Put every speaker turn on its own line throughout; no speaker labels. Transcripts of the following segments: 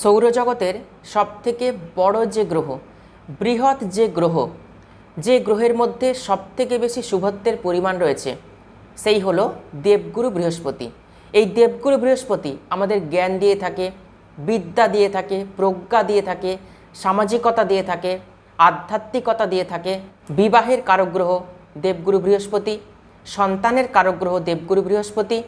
সৌরজগতের সবথেকে বড় যে গ্রহ, বৃহৎ যে গ্রহ, যে গ্রহের মধ্যে সবথেকে বেশি শুভত্বের পরিমাণ রয়েছে, সেই হলো দেবগুরু বৃহস্পতি। এই দেবগুরু বৃহস্পতি আমাদের জ্ঞান দিয়ে থাকে, বিদ্যা দিয়ে থাকে, প্রজ্ঞা দিয়ে থাকে, সামাজিকতা দিয়ে থাকে, আধ্যাত্মিকতা দিয়ে থাকে, বিবাহের কারগ্রহ দেবগুরু বৃহস্পতি, সন্তানের কারগ্রহ দেবগুরু বৃহস্পতি।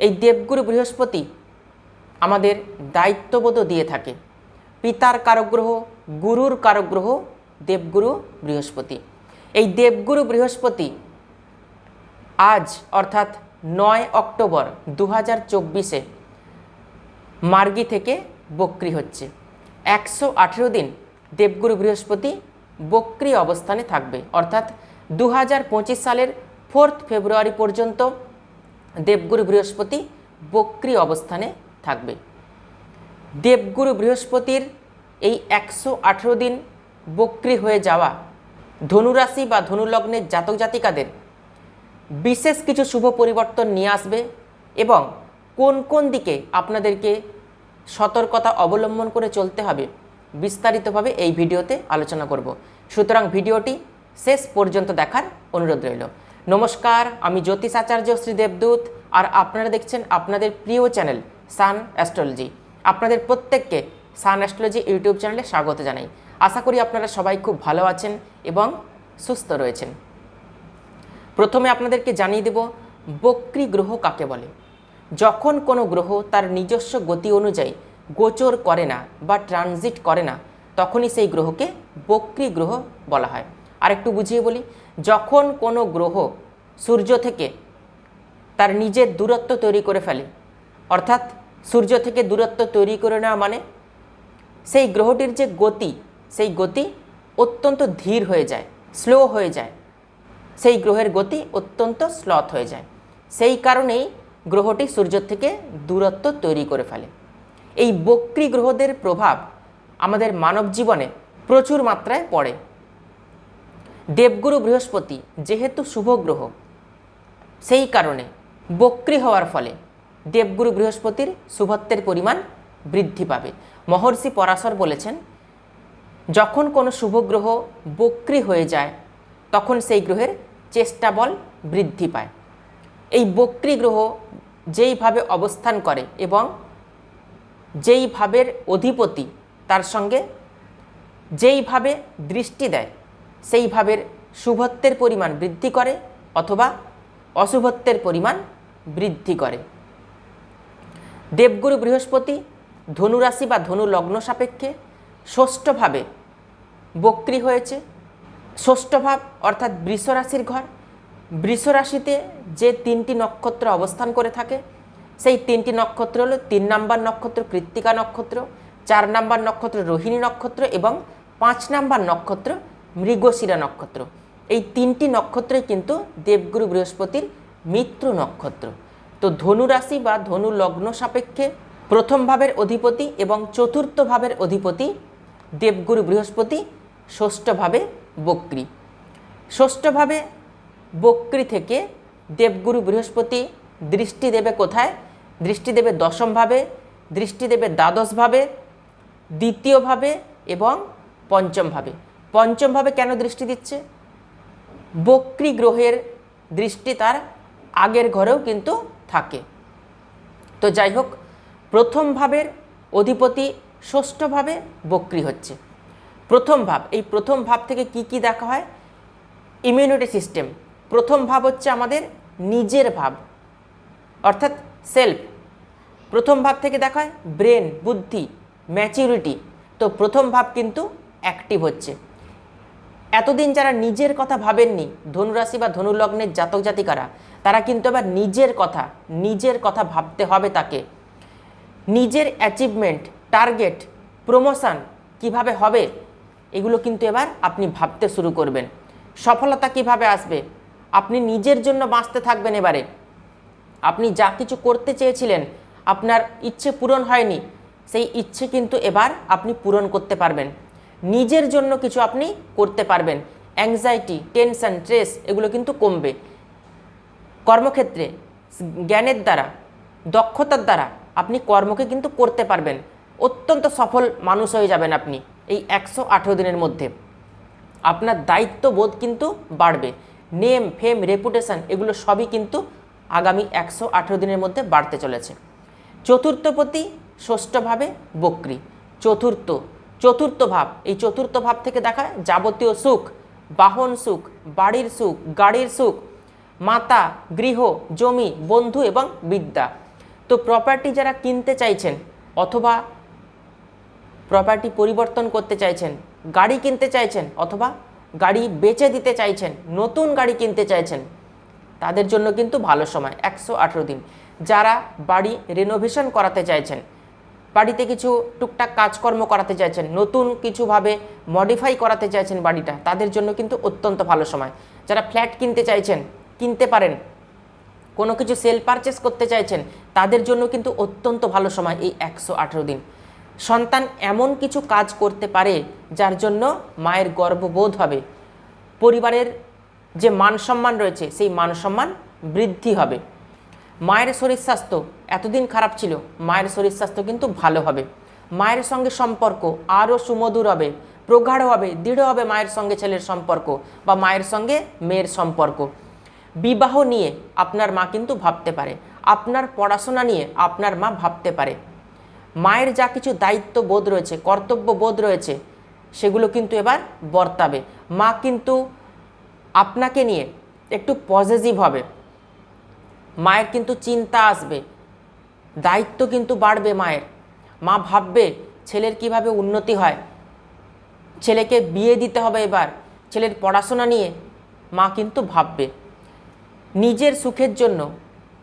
এই দেবগুরু বৃহস্পতি আমাদের দায়িত্ববোধ দিয়ে থাকে। পিতার কারগ্রহ, গুরুর কারগ্রহ, দেবগুরু বৃহস্পতি। এই দেবগুরু বৃহস্পতি আজ, অর্থাৎ নয় অক্টোবর দু হাজার চব্বিশে মার্গি থেকে বক্রি হচ্ছে। একশো আঠেরো দিন দেবগুরু বৃহস্পতি বক্রি অবস্থানে থাকবে। অর্থাৎ দু হাজার পঁচিশ সালের ফোর্থ ফেব্রুয়ারি পর্যন্ত দেবগুরু বৃহস্পতি বক্রি অবস্থানে দেবগুরু বৃহস্পতির এই একশো আঠেরো দিন বক্রি হয়ে যাওয়া ধনুরাশি বা ধনুলগ্নের জাতক জাতিকাদের বিশেষ কিছু শুভ পরিবর্তন নিয়ে আসবে এবং কোন কোন দিকে আপনাদেরকে সতর্কতা অবলম্বন করে চলতে হবে বিস্তারিতভাবে এই ভিডিওতে আলোচনা করব। সুতরাং ভিডিওটি শেষ পর্যন্ত দেখার অনুরোধ রইল। নমস্কার, আমি জ্যোতিষ আচার্য শ্রী দেবদূত, আর আপনারা দেখছেন আপনাদের প্রিয় চ্যানেল সান অ্যাস্ট্রোলজি। আপনাদের প্রত্যেককে সান অ্যাস্ট্রোলজি ইউটিউব চ্যানেলে স্বাগত জানাই। আশা করি আপনারা সবাই খুব ভালো আছেন এবং সুস্থ রয়েছেন। প্রথমে আপনাদেরকে জানিয়ে দেব, বক্রী গ্রহ কাকে বলে? যখন কোনো গ্রহ তার নিজস্ব গতি অনুযায়ী গোচর করে না বা ট্রানজিট করে না, তখনই সেই গ্রহকে বক্রী গ্রহ বলা হয়। আর একটু বুঝিয়ে বলি, যখন কোনো গ্রহ সূর্য থেকে তার নিজের দূরত্ব তৈরি করে ফেলে, অর্থাৎ সূর্য থেকে দূরত্ব তৈরি করে নেওয়া মানে সেই গ্রহটির যে গতি, সেই গতি অত্যন্ত ধীর হয়ে যায় স্লো হয়ে যায়। সেই গ্রহের গতি অত্যন্ত স্লথ হয়ে যায়। সেই কারণেই গ্রহটি সূর্য থেকে দূরত্ব তৈরি করে ফেলে। এই বক্রী গ্রহদের প্রভাব আমাদের মানব জীবনে প্রচুর মাত্রায় পড়ে। দেবগুরু বৃহস্পতি যেহেতু শুভ গ্রহ, সেই কারণে বক্রী হওয়ার ফলে দেবগুরু বৃহস্পতির শুভত্বের পরিমাণ বৃদ্ধি পাবে। মহর্ষি পরাশর বলেছেন, যখন কোনো শুভ গ্রহ বক্রী হয়ে যায়, তখন সেই গ্রহের চেষ্টা বল বৃদ্ধি পায়। এই বক্রী গ্রহ যেইভাবে অবস্থান করে এবং যেই ভাবের অধিপতি তার সঙ্গে যেইভাবে দৃষ্টি দেয় সেই ভাবের শুভত্বের পরিমাণ বৃদ্ধি করে অথবা অশুভত্বের পরিমাণ বৃদ্ধি করে। দেবগুরু বৃহস্পতি, ধনুরাশি বা ধনু লগ্ন সাপেক্ষে ষষ্ঠভাবে বক্রি হয়েছে। ষষ্ঠ ভাব অর্থাৎ বৃষরাশির ঘর। বৃষরাশিতে যে তিনটি নক্ষত্র অবস্থান করে থাকে, সেই তিনটি নক্ষত্র হলো তিন নাম্বার নক্ষত্র কৃত্তিকা নক্ষত্র, চার নাম্বার নক্ষত্র রোহিণী নক্ষত্র এবং পাঁচ নাম্বার নক্ষত্র মৃগশিরা নক্ষত্র। এই তিনটি নক্ষত্রই কিন্তু দেবগুরু বৃহস্পতির মিত্র নক্ষত্র। তো ধনু রাশি বা ধনু লগ্ন সাপেক্ষে প্রথম ভাবের অধিপতি এবং চতুর্থ ভাবের অধিপতি দেবগুরু বৃহস্পতি ষষ্ঠভাবে বক্রী। ষষ্ঠভাবে বক্রী থেকে দেবগুরু বৃহস্পতি দৃষ্টি দেবে কোথায়? দৃষ্টি দেবে দশমভাবে দৃষ্টি দেবে দ্বাদশভাবে দ্বিতীয়ভাবে এবং পঞ্চমভাবে পঞ্চমভাবে কেন দৃষ্টি দিচ্ছে? বক্রী গ্রহের দৃষ্টি তার আগের ঘরেও কিন্তু থাকে। তো যাই হোক প্রথম ভাবের অধিপতি ষষ্ঠভাবে বক্রী হচ্ছে। প্রথম ভাব, এই প্রথম ভাব থেকে কি কি দেখা হয়? ইমিউনিটি সিস্টেম প্রথম ভাব হচ্ছে আমাদের নিজের ভাব, অর্থাৎ সেলফ প্রথম ভাব থেকে দেখা হয় ব্রেন বুদ্ধি ম্যাচিউরিটি তো প্রথম ভাব কিন্তু অ্যাক্টিভ হচ্ছে। এতদিন যারা নিজের কথা ভাবেননি, ধনুরাশি বা ধনুলগ্নের জাতক জাতিকারা, তারা কিন্তু আবার নিজের কথা নিজের কথা ভাবতে হবে তাকে। নিজের অ্যাচিভমেন্ট টার্গেট প্রমোশন কীভাবে হবে, এগুলো কিন্তু এবার আপনি ভাবতে শুরু করবেন। সফলতা কীভাবে আসবে, আপনি নিজের জন্য বাঁচতে থাকবেন এবারে। আপনি যা কিছু করতে চেয়েছিলেন, আপনার ইচ্ছে পূরণ হয়নি, সেই ইচ্ছে কিন্তু এবার আপনি পূরণ করতে পারবেন। নিজের জন্য কিছু আপনি করতে পারবেন। অ্যাংজাইটি টেনশন স্ট্রেস এগুলো কিন্তু কমবে। কর্মক্ষেত্রে, জ্ঞানের দ্বারা, দক্ষতার দ্বারা আপনি কর্মকে কিন্তু করতে পারবেন। অত্যন্ত সফল মানুষ হয়ে যাবেন আপনি এই একশো আঠেরো দিনের মধ্যে। আপনার দায়িত্ববোধ কিন্তু বাড়বে। নেম ফেম রেপুটেশন এগুলো সবই কিন্তু আগামী একশো আঠেরো দিনের মধ্যে বাড়তে চলেছে। চতুর্থপতি ষষ্ঠভাবে বক্রি। চতুর্থ চতুর্থ ভাব। এই চতুর্থ ভাব থেকে দেখায় যাবতীয় সুখ, বাহন সুখ, বাড়ির সুখ, গাড়ির সুখ, মাতা, গৃহ, জমি, বন্ধু এবং বিদ্যা। তো প্রপার্টি যারা কিনতে চাইছেন অথবা প্রপার্টি পরিবর্তন করতে চাইছেন, গাড়ি কিনতে চাইছেন অথবা গাড়ি বেচে দিতে চাইছেন, নতুন গাড়ি কিনতে চাইছেন, তাদের জন্য কিন্তু ভালো সময়, একশো আঠেরো দিন। যারা বাড়ি রেনোভেশন করাতে চাইছেন বাড়িতে কিছু টুকটাক কাজকর্ম করাতে চাইছেন, নতুন কিছুভাবে মডিফাই করাতে চাইছেন বাড়িটা, তাদের জন্য কিন্তু অত্যন্ত ভালো সময়। যারা ফ্ল্যাট কিনতে চাইছেন, কিনতে পারেন, কোনো কিছু সেল পারচেস করতে চাইছেন, তাদের জন্য কিন্তু অত্যন্ত ভালো সময় এই একশো আঠেরো দিন। সন্তান এমন কিছু কাজ করতে পারে, যার জন্য মায়ের গর্ববোধ হবে। পরিবারের যে মান সম্মান রয়েছে, সেই মান সম্মান বৃদ্ধি হবে। মায়ের শরীর স্বাস্থ্য এতদিন খারাপ ছিল, মায়ের শরীর স্বাস্থ্য কিন্তু ভালো হবে। মায়ের সঙ্গে সম্পর্ক আরও সুমধুর হবে, প্রগাঢ় হবে, দৃঢ় হবে মায়ের সঙ্গে ছেলের সম্পর্ক বা মায়ের সঙ্গে মেয়ের সম্পর্ক। বিবাহ নিয়ে আপনার মা কিন্তু ভাবতে পারে, আপনার পড়াশোনা নিয়ে আপনার মা ভাবতে পারে। মায়ের যা কিছু দায়িত্ব বোধ রয়েছে, কর্তব্য বোধ রয়েছে, সেগুলো কিন্তু এবার বর্তাবে। মা কিন্তু আপনাকে নিয়ে একটু পজিটিভ হবে। মায়ের কিন্তু চিন্তা আসবে দায়িত্ব কিন্তু বাড়বে মায়ের। মা ভাববে, ছেলের কীভাবে উন্নতি হয়? ছেলেকে বিয়ে দিতে হবে এবার। ছেলের পড়াশোনা নিয়ে মা কিন্তু ভাববে। নিজের সুখের জন্য,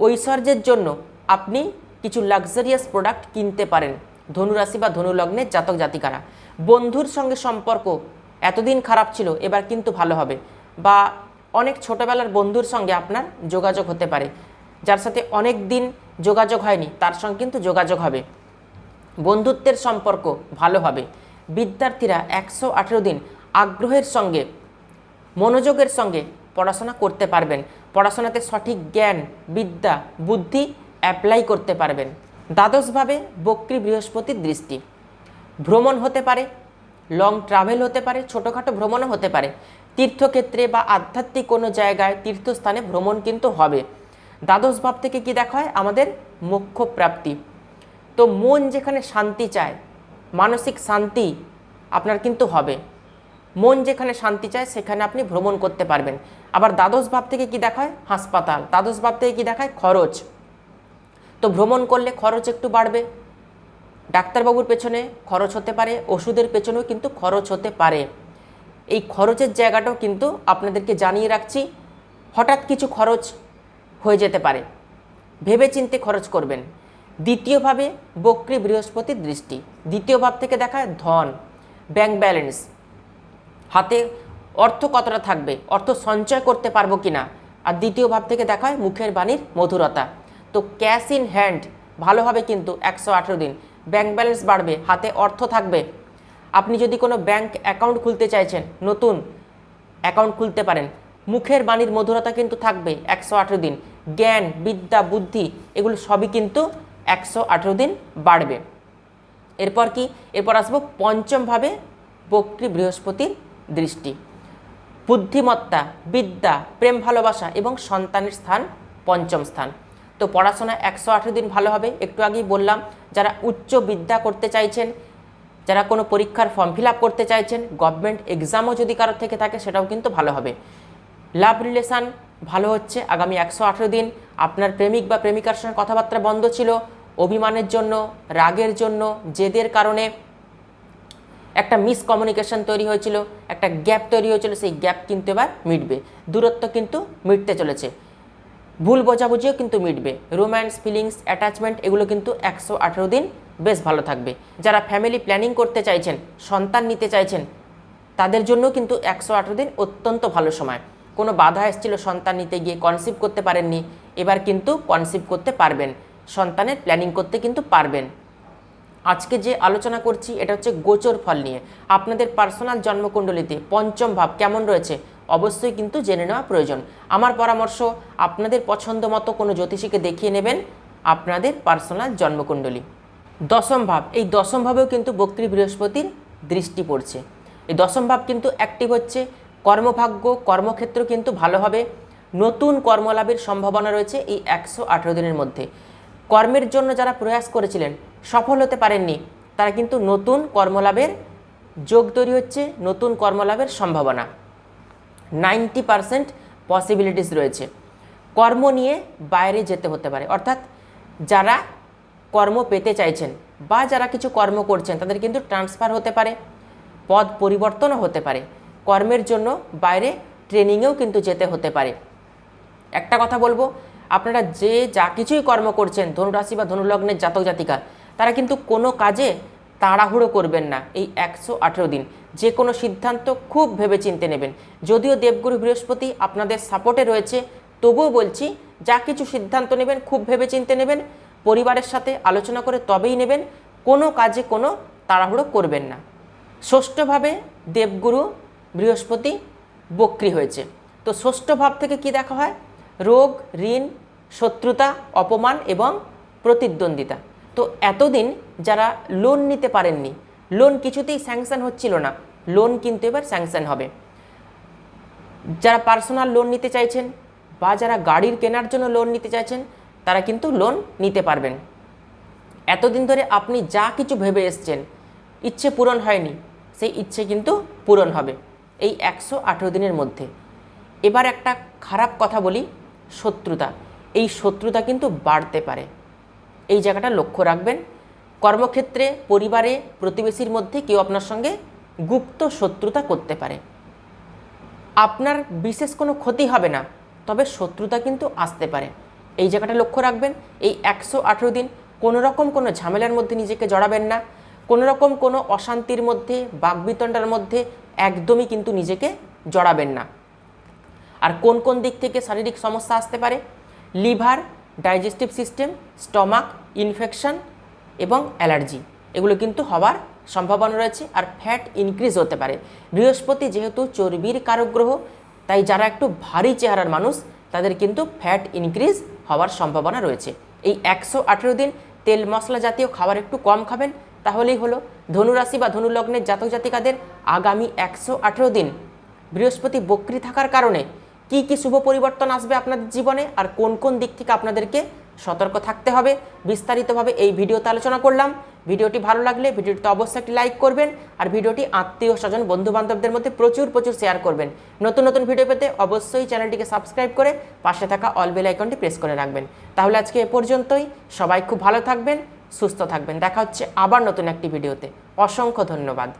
ঐশ্বর্যের জন্য আপনি কিছু লাক্সারিয়াস প্রোডাক্ট কিনতে পারেন। ধনুরাশি বা ধনুলগ্নের জাতক জাতিকারা। বন্ধুর সঙ্গে সম্পর্ক এতদিন খারাপ ছিল, এবার কিন্তু ভালো হবে। বা অনেক ছোটোবেলার বন্ধুর সঙ্গে আপনার যোগাযোগ হতে পারে। যার সাথে অনেক দিন যোগাযোগ হয়নি, তার সঙ্গে কিন্তু যোগাযোগ হবে। বন্ধুত্বের সম্পর্ক ভালো হবে। বিদ্যার্থীরা একশো আঠেরো দিন আগ্রহের সঙ্গে, মনোযোগের সঙ্গে পড়াশোনা করতে পারবেন। পড়াশোনাতে সঠিক জ্ঞান, বিদ্যা, বুদ্ধি অ্যাপ্লাই করতে পারবেন। দ্বাদশভাবে বক্রী বৃহস্পতির দৃষ্টি। ভ্রমণ হতে পারে লং ট্রাভেল হতে পারে, ছোটোখাটো ভ্রমণও হতে পারে। তীর্থক্ষেত্রে বা আধ্যাত্মিক কোনো জায়গায় তীর্থস্থানে ভ্রমণ কিন্তু হবে। দ্বাদশ ভাব থেকে কি দেখা হয়? আমাদের মোক্ষ প্রাপ্তি তো মন যেখানে শান্তি চায়, মানসিক শান্তি আপনার কিন্তু হবে। মন যেখানে শান্তি চায়, সেখানে আপনি ভ্রমণ করতে পারবেন। আবার দ্বাদশ ভাব থেকে কি দেখায় হাসপাতাল। দ্বাদশ ভাব থেকে কি দেখায় খরচ। তো ভ্রমণ করলে খরচ একটু বাড়বে। ডাক্তারবাবুর পেছনে খরচ হতে পারে, ওষুধের পেছনেও কিন্তু খরচ হতে পারে। এই খরচের জায়গাটাও কিন্তু আপনাদেরকে জানিয়ে রাখছি। হঠাৎ কিছু খরচ হয়ে যেতে পারে। ভেবে চিন্তে খরচ করবেন। দ্বিতীয়ভাবে বক্রী বৃহস্পতির দৃষ্টি। দ্বিতীয় ভাব থেকে দেখায় ধন ব্যাংক ব্যালেন্স হাতে অর্থ কতটা থাকবে? অর্থ সঞ্চয় করতে পারব কি না আর দ্বিতীয় ভাব থেকে দেখা হয় মুখের বাণীর মধুরতা। তো ক্যাশ ইন হ্যান্ড ভালো হবে কিন্তু একশো আঠেরো দিন। ব্যাংক ব্যালেন্স বাড়বে, হাতে অর্থ থাকবে। আপনি যদি কোনো ব্যাংক অ্যাকাউন্ট খুলতে চাইছেন, নতুন অ্যাকাউন্ট খুলতে পারেন, মুখের বাণীর মধুরতা কিন্তু থাকবে একশো আঠেরো দিন। জ্ঞান, বিদ্যা, বুদ্ধি, এগুলো সবই কিন্তু একশো আঠেরো দিন বাড়বে। এরপর কি? এরপর আসব পঞ্চমভাবে বক্রী বৃহস্পতির দৃষ্টি। বুদ্ধিমত্তা, বিদ্যা, প্রেম, ভালোবাসা এবং সন্তানের স্থান পঞ্চম স্থান। তো পড়াশোনা একশো আঠেরো দিন ভালো হবে। একটু আগেই বললাম, যারা উচ্চ বিদ্যা করতে চাইছেন, যারা কোনো পরীক্ষার ফর্ম ফিল করতে চাইছেন গভর্নমেন্ট এক্সামও যদি কারোর থেকে থাকে, সেটাও কিন্তু ভালো হবে। লাভ রিলেশান ভালো হচ্ছে। আগামী একশো আঠেরো দিন আপনার প্রেমিক বা প্রেমিকার সঙ্গে কথাবার্তা বন্ধ ছিল। অভিমানের জন্য, রাগের জন্য, জেদের কারণে একটা মিসকমিউনিকেশন তৈরি হয়েছিল, একটা গ্যাপ তৈরি হয়েছিল, সেই গ্যাপ কিন্তু এবার মিটবে। দূরত্ব কিন্তু মিটতে চলেছে। ভুল বোঝাবুঝিও কিন্তু মিটবে। রোম্যান্স ফিলিংস অ্যাটাচমেন্ট এগুলো কিন্তু একশো আঠেরো দিন বেশ ভালো থাকবে। যারা ফ্যামিলি প্ল্যানিং করতে চাইছেন, সন্তান নিতে চাইছেন, তাদের জন্য কিন্তু একশো আঠেরো দিন অত্যন্ত ভালো সময়। কোনো বাধা এসেছিল সন্তান নিতে গিয়ে কনসিভ করতে পারেননি, এবার কিন্তু কনসিভ করতে পারবেন। সন্তানের প্ল্যানিং করতে কিন্তু পারবেন। আজকে যে আলোচনা করছি, এটা হচ্ছে গোচর ফল নিয়ে। আপনাদের পার্সোনাল জন্মকুণ্ডলিতে পঞ্চম ভাব কেমন রয়েছে, অবশ্যই কিন্তু জেনে নেওয়া প্রয়োজন। আমার পরামর্শ, আপনাদের পছন্দ মতো কোনো জ্যোতিষীকে দেখিয়ে নেবেন আপনাদের পার্সোনাল জন্মকুণ্ডলী। দশম ভাব, এই দশম ভাবেও কিন্তু বক্রী বৃহস্পতির দৃষ্টি পড়ছে। এই দশম ভাব কিন্তু অ্যাক্টিভ হচ্ছে কর্মভাগ্য, কর্মক্ষেত্র কিন্তু ভালো হবে। নতুন কর্মলাভের সম্ভাবনা রয়েছে এই একশো আঠেরো দিনের মধ্যে। কর্মের জন্য যারা প্রয়াস করেছিলেন, সফল হতে পারেননি, তারা কিন্তু নতুন কর্মলাভের যোগ তৈরি হচ্ছে, নতুন কর্মলাভের সম্ভাবনা। নাইনটি পারসেন্ট পসিবিলিটিস রয়েছে। কর্ম নিয়ে বাইরে যেতে হতে পারে। অর্থাৎ যারা কর্ম পেতে চাইছেন বা যারা কিছু কর্ম করছেন, তাদের কিন্তু ট্রান্সফার হতে পারে, পদ পরিবর্তনও হতে পারে। কর্মের জন্য বাইরে ট্রেনিংয়েও কিন্তু যেতে হতে পারে। একটা কথা বলব, আপনারা যে যা কিছুই কর্ম করছেন, ধনুরাশি বা ধনুলগ্নের জাতক জাতিকা, তারা কিন্তু কোনো কাজে তাড়াহুড়ো করবেন না এই একশো আঠেরো দিন। যে কোনো সিদ্ধান্ত খুব ভেবে চিনতে নেবেন। যদিও দেবগুরু বৃহস্পতি আপনাদের সাপোর্টে রয়েছে, তবুও বলছি, যা কিছু সিদ্ধান্ত নেবেন খুব ভেবে চিনতে নেবেন, পরিবারের সাথে আলোচনা করে তবেই নেবেন, কোনো কাজে কোনো তাড়াহুড়ো করবেন না। ষষ্ঠভাবে দেবগুরু বৃহস্পতি বক্রি হয়েছে। তো ষষ্ঠ ভাব থেকে কি দেখা হয়? রোগ, ঋণ, শত্রুতা, অপমান এবং প্রতিদ্বন্দ্বিতা। তো এতদিন যারা লোন নিতে পারেননি লোন কিছুতেই স্যাংশন হচ্ছিল না। লোন কিন্তু এবার স্যাংশন হবে। যারা পার্সোনাল লোন নিতে চাইছেন বা যারা গাড়ির কেনার জন্য লোন নিতে চাইছেন, তারা কিন্তু লোন নিতে পারবেন। এতদিন ধরে আপনি যা কিছু ভেবে এসছেন, ইচ্ছে পূরণ হয়নি, সেই ইচ্ছে কিন্তু পূরণ হবে। এই একশো আঠেরো দিনের মধ্যে। এবার একটা খারাপ কথা বলি, শত্রুতা। এই শত্রুতা কিন্তু বাড়তে পারে। এই জায়গাটা লক্ষ্য রাখবেন। কর্মক্ষেত্রে, পরিবারে, প্রতিবেশীর মধ্যে কেউ আপনার সঙ্গে গুপ্ত শত্রুতা করতে পারে। আপনার বিশেষ কোনো ক্ষতি হবে না, তবে শত্রুতা কিন্তু আসতে পারে। এই জায়গাটা লক্ষ্য রাখবেন। এই একশো আঠেরো দিন কোনো রকম কোনো ঝামেলার মধ্যে নিজেকে জড়াবেন না। কোনো রকম কোনো অশান্তির মধ্যে বাগবিতণ্ডার মধ্যে একদমই কিন্তু নিজেকে জড়াবেন না। আর কোন কোন দিক থেকে শারীরিক সমস্যা আসতে পারে? Liver, digestive system, stomach, infection এবং অ্যালার্জি। এগুলো কিন্তু হওয়ার সম্ভাবনা রয়েছে আর ফ্যাট ইনক্রিজ হতে পারে। বৃহস্পতি যেহেতু চর্বির কারক গ্রহ তাই যারা একটু ভারী চেহারার মানুষ, তাদের কিন্তু ফ্যাট ইনক্রিজ হওয়ার সম্ভাবনা রয়েছে। এই একশো আঠেরো দিন তেল মশলা জাতীয় খাবার একটু কম খাবেন, তাহলেই হলো। ধনুরাশি বা ধনুলগ্নের জাতক জাতিকাদের আগামী একশো আঠেরো দিন বৃহস্পতি বক্রি থাকার কারণে কি কি শুভ পরিবর্তন আসবে আপনাদের জীবনে আর কোন কোন দিক থেকে আপনাদেরকে সতর্ক থাকতে হবে বিস্তারিতভাবে এই ভিডিওতে আলোচনা করলাম। ভিডিওটি ভালো লাগলে ভিডিওটিতে অবশ্যই একটি লাইক করবেন আর ভিডিওটি আত্মীয় স্বজন বন্ধু বান্ধবদের মধ্যে প্রচুর প্রচুর শেয়ার করবেন। নতুন নতুন ভিডিও পেতে অবশ্যই চ্যানেলটিকে সাবস্ক্রাইব করে পাশে থাকা অল বেল আইকনটি প্রেস করে রাখবেন। তাহলে আজকে এ পর্যন্তই। সবাই খুব ভালো থাকবেন, সুস্থ থাকবেন। দেখা হচ্ছে আবার নতুন একটি ভিডিওতে। অসংখ্য ধন্যবাদ।